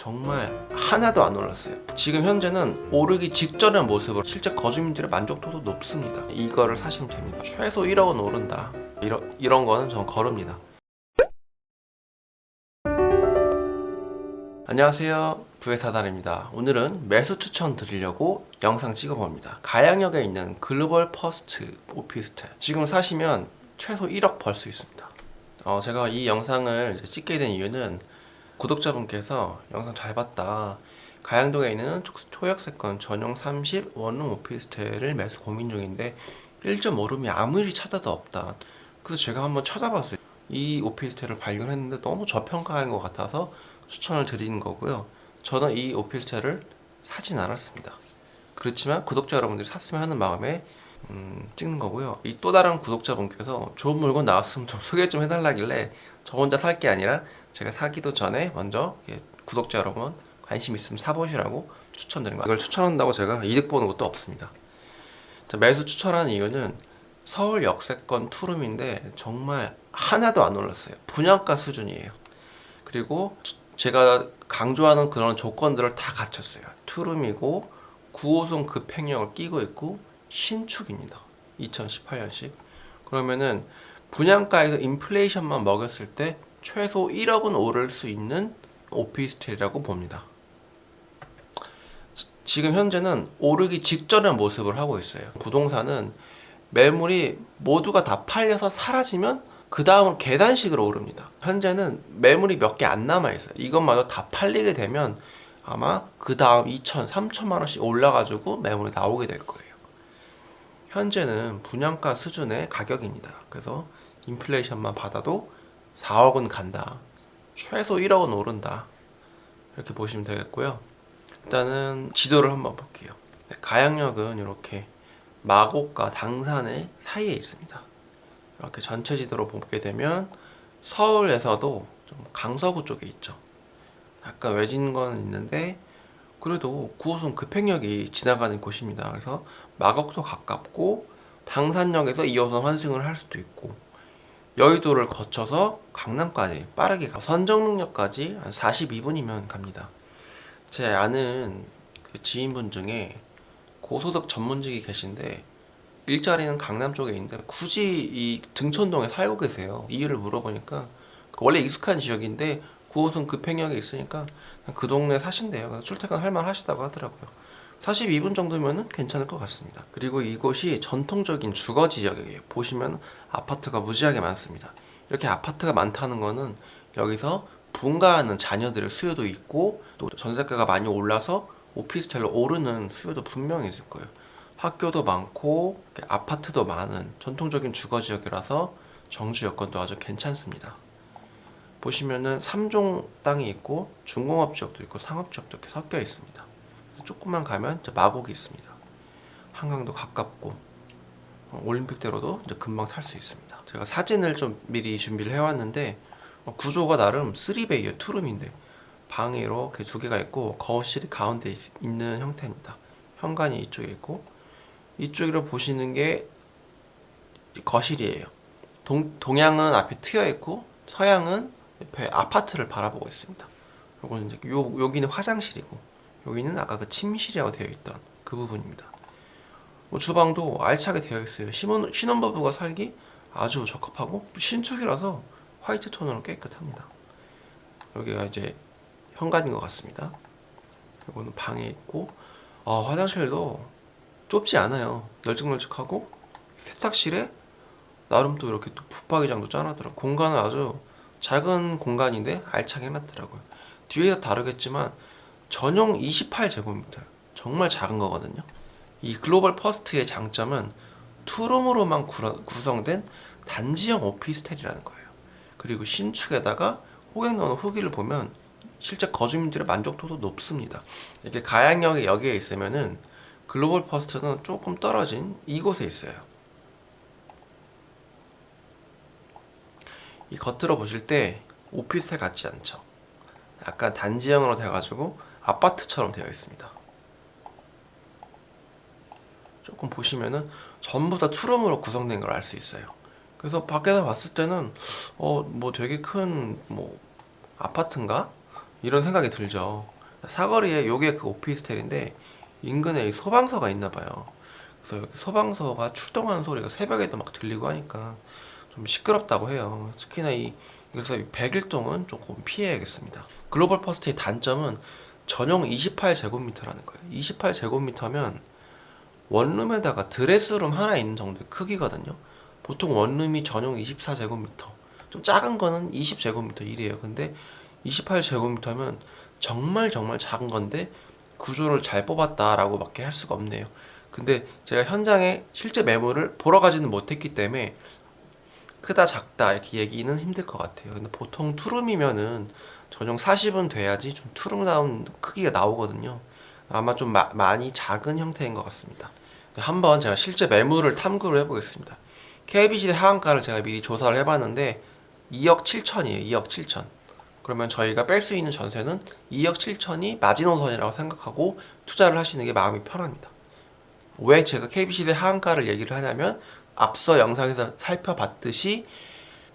정말 하나도 안 올랐어요. 지금 현재는 오르기 직전의 모습으로 실제 거주민들의 만족도도 높습니다. 이거를 사시면 됩니다. 최소 1억은 오른다. 이런 이런 거는 전 거릅니다. 안녕하세요. 부회사단입니다. 오늘은 매수 추천 드리려고 영상 찍어봅니다. 가양역에 있는 글로벌 퍼스트 오피스텔. 지금 사시면 최소 1억 벌 수 있습니다. 어, 제가 이 영상을 찍게 된 이유는 구독자분께서 영상 잘 봤다. 가양동에 있는 초- 초역세권 전용 30 원룸 오피스텔을 매수 고민 중인데 1.5룸이 아무리 찾아도 없다. 그래서 제가 한번 찾아봤어요. 이 오피스텔을 발견했는데 너무 저평가인 것 같아서 추천을 드리는 거고요. 저는 이 오피스텔을 사진 않았습니다. 그렇지만 구독자 여러분들이 샀으면 하는 마음에 음, 찍는 거고요. 이 또 다른 구독자분께서 좋은 물건 나왔으면 좀 소개 좀 해달라길래 저 혼자 살 게 아니라 제가 사기도 전에 먼저 예, 구독자 여러분 관심 있으면 사보시라고 추천드린 거예요. 이걸 추천한다고 제가 이득 보는 것도 없습니다. 자, 매수 추천하는 이유는 서울 역세권 투룸인데 정말 하나도 안 올랐어요. 분양가 수준이에요. 그리고 주- 제가 강조하는 그런 조건들을 다 갖췄어요. 투룸이고 9호선 급행력을 끼고 있고 신축입니다. 2018년식. 그러면은 분양가에서 인플레이션만 먹였을 때 최소 1억은 오를 수 있는 오피스텔이라고 봅니다. 지- 지금 현재는 오르기 직전의 모습을 하고 있어요. 부동산은 매물이 모두가 다 팔려서 사라지면 그 다음은 계단식으로 오릅니다. 현재는 매물이 몇 개 안 남아 있어요. 이것마저 다 팔리게 되면 아마 그 다음 2천, 3천만 원씩 올라가지고 매물이 나오게 될 거예요. 현재는 분양가 수준의 가격입니다. 그래서 인플레이션만 받아도 4억은 간다. 최소 1억은 오른다. 이렇게 보시면 되겠고요. 일단은 지도를 한번 볼게요. 네, 가양역은 이렇게 마곡과 당산의 사이에 있습니다. 이렇게 전체 지도로 보게 되면 서울에서도 좀 강서구 쪽에 있죠. 약간 외진 건 있는데 그래도 9호선 급행역이 지나가는 곳입니다. 그래서 마곡도 가깝고 당산역에서 2호선 환승을 할 수도 있고 여의도를 거쳐서 강남까지 빠르게 가 선정릉역까지 한 42분이면 갑니다. 제 아는 그 지인분 중에 고소득 전문직이 계신데 일자리는 강남 쪽에 있는데 굳이 이 등촌동에 살고 계세요. 이유를 물어보니까 그 원래 익숙한 지역인데 9호선 급행역에 있으니까 그 동네 사신대요. 출퇴근 할만 하시다고 하더라고요. 42분 정도면은 괜찮을 것 같습니다. 그리고 이곳이 전통적인 주거 지역이에요. 보시면 아파트가 무지하게 많습니다. 이렇게 아파트가 많다는 거는 여기서 분가하는 자녀들의 수요도 있고 또 전세가가 많이 올라서 오피스텔로 오르는 수요도 분명히 있을 거예요. 학교도 많고 아파트도 많은 전통적인 주거 지역이라서 정주 여건도 아주 괜찮습니다. 보시면은 3종 땅이 있고 중공업 지역도 있고 상업 지역도 이렇게 섞여 있습니다. 조금만 가면 마곡이 있습니다. 한강도 가깝고 어, 올림픽대로도 금방 탈 수 있습니다. 제가 사진을 좀 미리 준비를 해왔는데 어, 구조가 나름 3베이예요. 투룸인데 방이 이렇게 두 개가 있고 거실이 가운데 있- 있는 형태입니다. 현관이 이쪽에 있고 이쪽으로 보시는 게 거실이에요. 동, 동양은 앞에 트여 있고 서양은 옆에 아파트를 바라보고 있습니다. 요거는 이제 요 여기는 화장실이고 여기는 아까 그 침실이라고 되어 있던 그 부분입니다. 뭐 주방도 알차게 되어 있어요. 신혼, 신혼부부가 살기 아주 적합하고 또 신축이라서 화이트 톤으로 깨끗합니다. 여기가 이제 현관인 것 같습니다. 이거는 방에 있고 아, 화장실도 좁지 않아요. 널찍널찍하고 세탁실에 나름 또 이렇게 또 붙박이장도 짜놨더라고. 공간은 아주 작은 공간인데 알차게 해놨더라고요. 뒤에서 다르겠지만 전용 28제곱미터 정말 작은 거거든요. 이 글로벌 퍼스트의 장점은 투룸으로만 구성된 단지형 오피스텔이라는 거예요. 그리고 신축에다가 호객 넣은 후기를 보면 실제 거주민들의 만족도도 높습니다. 이렇게 가양역에 여기에 있으면은 글로벌 퍼스트는 조금 떨어진 이곳에 있어요. 이 겉으로 보실 때 오피스텔 같지 않죠? 약간 단지형으로 돼가지고 아파트처럼 되어 있습니다. 조금 보시면은 전부 다 투룸으로 구성된 걸 알 수 있어요. 그래서 밖에서 봤을 때는 어 뭐 되게 큰 뭐 아파트인가 이런 생각이 들죠. 사거리에 요게 그 오피스텔인데 인근에 이 소방서가 있나 봐요. 그래서 소방서가 출동하는 소리가 새벽에도 막 들리고 하니까 좀 시끄럽다고 해요. 특히나 이 그래서 이 백일동은 조금 피해야겠습니다. 글로벌 퍼스트의 단점은 전용 28제곱미터라는 거예요. 28제곱미터면 원룸에다가 드레스룸 하나 있는 정도의 크기거든요. 보통 원룸이 전용 24제곱미터, 좀 작은 거는 20제곱미터 이래요. 근데 28제곱미터면 정말 정말 작은 건데 구조를 잘 뽑았다라고밖에 할 수가 없네요. 근데 제가 현장에 실제 매물을 보러 가지는 못했기 때문에 크다 작다 이렇게 얘기는 힘들 것 같아요. 근데 보통 투룸이면은 전용 40은 돼야지 좀 투룸다운 크기가 나오거든요. 아마 좀 마- 많이 작은 형태인 것 같습니다. 한번 제가 실제 매물을 탐구를 해보겠습니다. KBC의 하한가를 제가 미리 조사를 해봤는데 2억 7천이에요. 2억 7천. 그러면 저희가 뺄 수 있는 전세는 2억 7천이 마지노선이라고 생각하고 투자를 하시는 게 마음이 편합니다. 왜 제가 KBC의 하한가를 얘기를 하냐면 앞서 영상에서 살펴봤듯이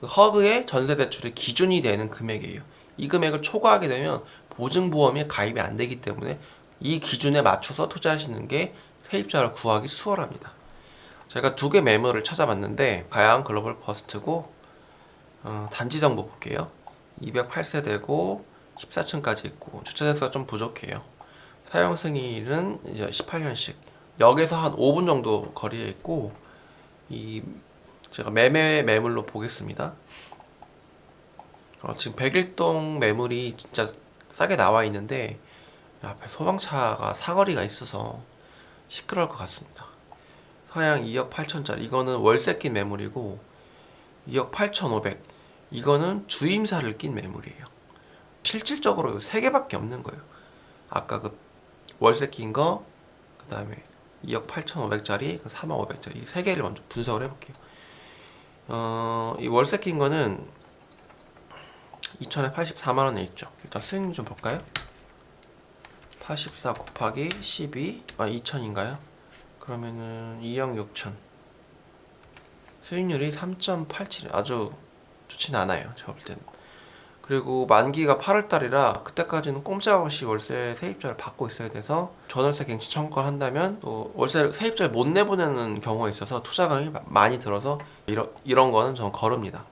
그 허그의 전세 대출의 기준이 되는 금액이에요. 이 금액을 초과하게 되면 보증보험이 가입이 안 되기 때문에 이 기준에 맞춰서 투자하시는 게 세입자를 구하기 수월합니다. 제가 두 개 매물을 찾아봤는데 가양 글로벌 퍼스트고 어, 단지 정보 볼게요. 208세대고 14층까지 있고 주차 대수가 좀 부족해요. 사용 승인은 이제 18년씩 역에서 한 5분 정도 거리에 있고 이 제가 매매 매물로 보겠습니다. 어, 지금 백일동 매물이 진짜 싸게 나와 있는데 앞에 소방차가 사거리가 있어서 시끄러울 것 같습니다. 서양 2억 8천짜리 이거는 월세 낀 매물이고 2억 8천5백 이거는 주임사를 낀 매물이에요. 실질적으로 세 개밖에 없는 거예요. 아까 그 월세 낀 거, 그 다음에 2억 8,500짜리, 3억 500짜리 이 세 개를 먼저 분석을 해볼게요. 어, 이 월세 낀 거는 2천에 84만 원에 있죠. 일단 수익률 좀 볼까요? 84 곱하기 12, 아 2천인가요? 그러면은 2억 6천. 수익률이 3.87, 아주 좋지는 않아요. 제가 볼 때는. 그리고 만기가 8월 달이라 그때까지는 꼼짝없이 월세 세입자를 받고 있어야 돼서 전월세 갱신 청구를 한다면 또 월세 세입자를 못 내보내는 경우가 있어서 투자금이 마- 많이 들어서 이런 이런 거는 전 거릅니다.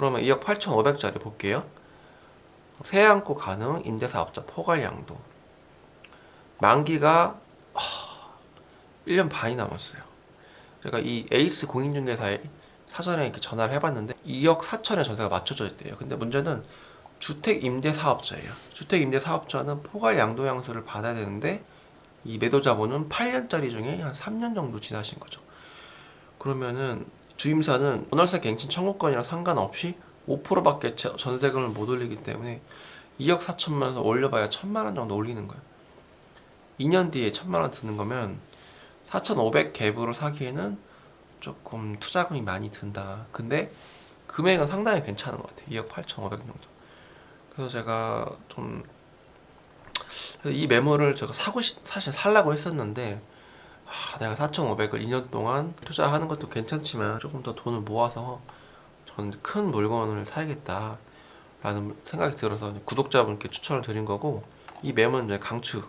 그러면 2억 8,500짜리 볼게요. 세안고 가능 임대사업자 포괄 양도 만기가 하, 1년 반이 남았어요. 제가 이 에이스 공인중개사에 사전에 이렇게 전화를 해봤는데 2억 4천에 전세가 맞춰져 있대요. 근데 문제는 주택 임대 사업자예요. 주택 임대 사업자는 포괄 양도 양수를 받아야 되는데 이 매도자분은 8년짜리 중에 한 3년 정도 지나신 거죠. 그러면은 주임사는 전월세 갱신 청구권이랑 상관없이 5%밖에 전세금을 못 올리기 때문에 2억 4천만 원에서 올려봐야 1천만 원 정도 올리는 거예요. 2년 뒤에 1천만 원 드는 거면 4,500 갭으로 사기에는 조금 투자금이 많이 든다. 근데 금액은 상당히 괜찮은 것 같아요. 2억 8,500 정도. 그래서 제가 좀이 매물을 제가 사고 싶, 사실 살라고 했었는데 아, 내가 4,500을 2년 동안 투자하는 것도 괜찮지만 조금 더 돈을 모아서 저는 큰 물건을 사야겠다 라는 생각이 들어서 구독자분께 추천을 드린 거고 이 매물은 이제 강추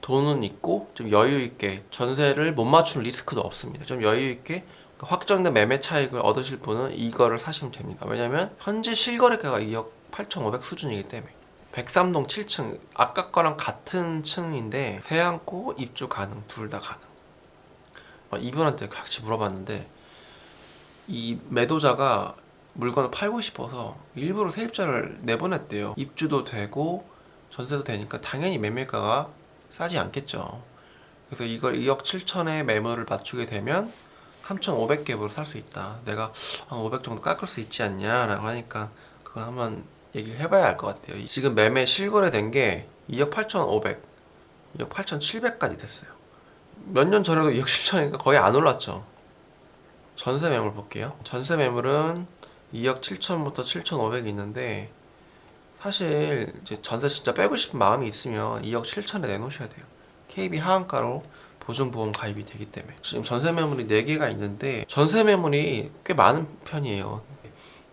돈은 있고 좀 여유 있게 전세를 못 맞추는 리스크도 없습니다. 좀 여유 있게 확정된 매매 차익을 얻으실 분은 이거를 사시면 됩니다. 왜냐면 현재 실거래가가 2억 8,500 수준이기 때문에 103동 7층 아까 거랑 같은 층인데 세안고 입주 가능 둘 다 가능. 어, 이분한테 같이 물어봤는데 이 매도자가 물건을 팔고 싶어서 일부러 세입자를 내보냈대요. 입주도 되고 전세도 되니까 당연히 매매가가 싸지 않겠죠. 그래서 이걸 2억 7천에 매물을 맞추게 되면 3,500갭으로 살 수 있다. 내가 한 500 정도 깎을 수 있지 않냐라고 하니까 그건 한번 얘기를 해봐야 알 것 같아요. 지금 매매 실거래된 게 2억 8,500, 2억 8,700까지 됐어요. 몇 년 전에도 2억 7천이니까 거의 안 올랐죠. 전세 매물 볼게요. 전세 매물은 2억 7천부터 7,500이 있는데 사실 이제 전세 진짜 빼고 싶은 마음이 있으면 2억 7천에 내놓으셔야 돼요. KB 하한가로 보증보험 가입이 되기 때문에 지금 전세 매물이 4개가 있는데 전세 매물이 꽤 많은 편이에요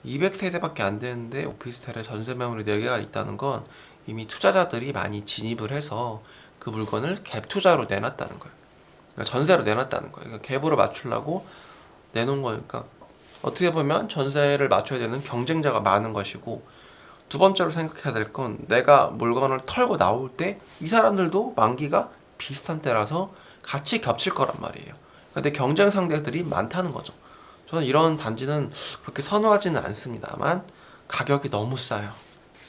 200세대밖에 안 되는데 오피스텔에 전세 매물이 4개가 있다는 건 이미 투자자들이 많이 진입을 해서 그 물건을 갭 투자로 내놨다는 거예요. 그러니까 전세로 내놨다는 거예요. 그러니까 갭으로 맞추려고 내놓은 거니까 어떻게 보면 전세를 맞춰야 되는 경쟁자가 많은 것이고 두 번째로 생각해야 될 건 내가 물건을 털고 나올 때 이 사람들도 만기가 비슷한 때라서 같이 겹칠 거란 말이에요. 근데 경쟁 상대들이 많다는 거죠. 저는 이런 단지는 그렇게 선호하지는 않습니다만 가격이 너무 싸요.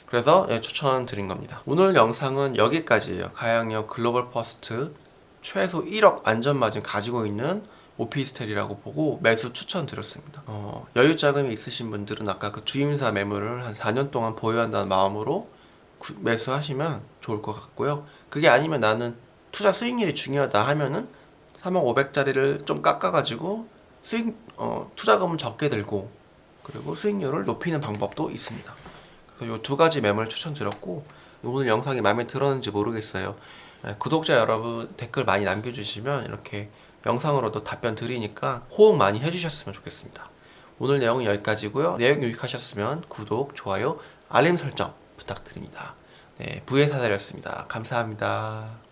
그래서 예, 추천드린 겁니다. 오늘 영상은 여기까지예요. 가양역 글로벌 퍼스트 최소 1억 안전마진 가지고 있는 오피스텔이라고 보고 매수 추천드렸습니다. 어, 여유 자금이 있으신 분들은 아까 그 주임사 매물을 한 4년 동안 보유한다는 마음으로 구- 매수하시면 좋을 것 같고요. 그게 아니면 나는 투자 수익률이 중요하다 하면은 3억 500짜리를 좀 깎아가지고 수익 어, 투자금은 적게 들고 그리고 수익률을 높이는 방법도 있습니다. 그래서 이 두 가지 매물 추천드렸고 오늘 영상이 마음에 들었는지 모르겠어요. 예, 구독자 여러분 댓글 많이 남겨주시면 이렇게 영상으로도 답변 드리니까 호응 많이 해주셨으면 좋겠습니다. 오늘 내용은 여기까지고요. 내용 유익하셨으면 구독, 좋아요, 알림 설정 부탁드립니다. 네, 부의 사다리였습니다. 감사합니다.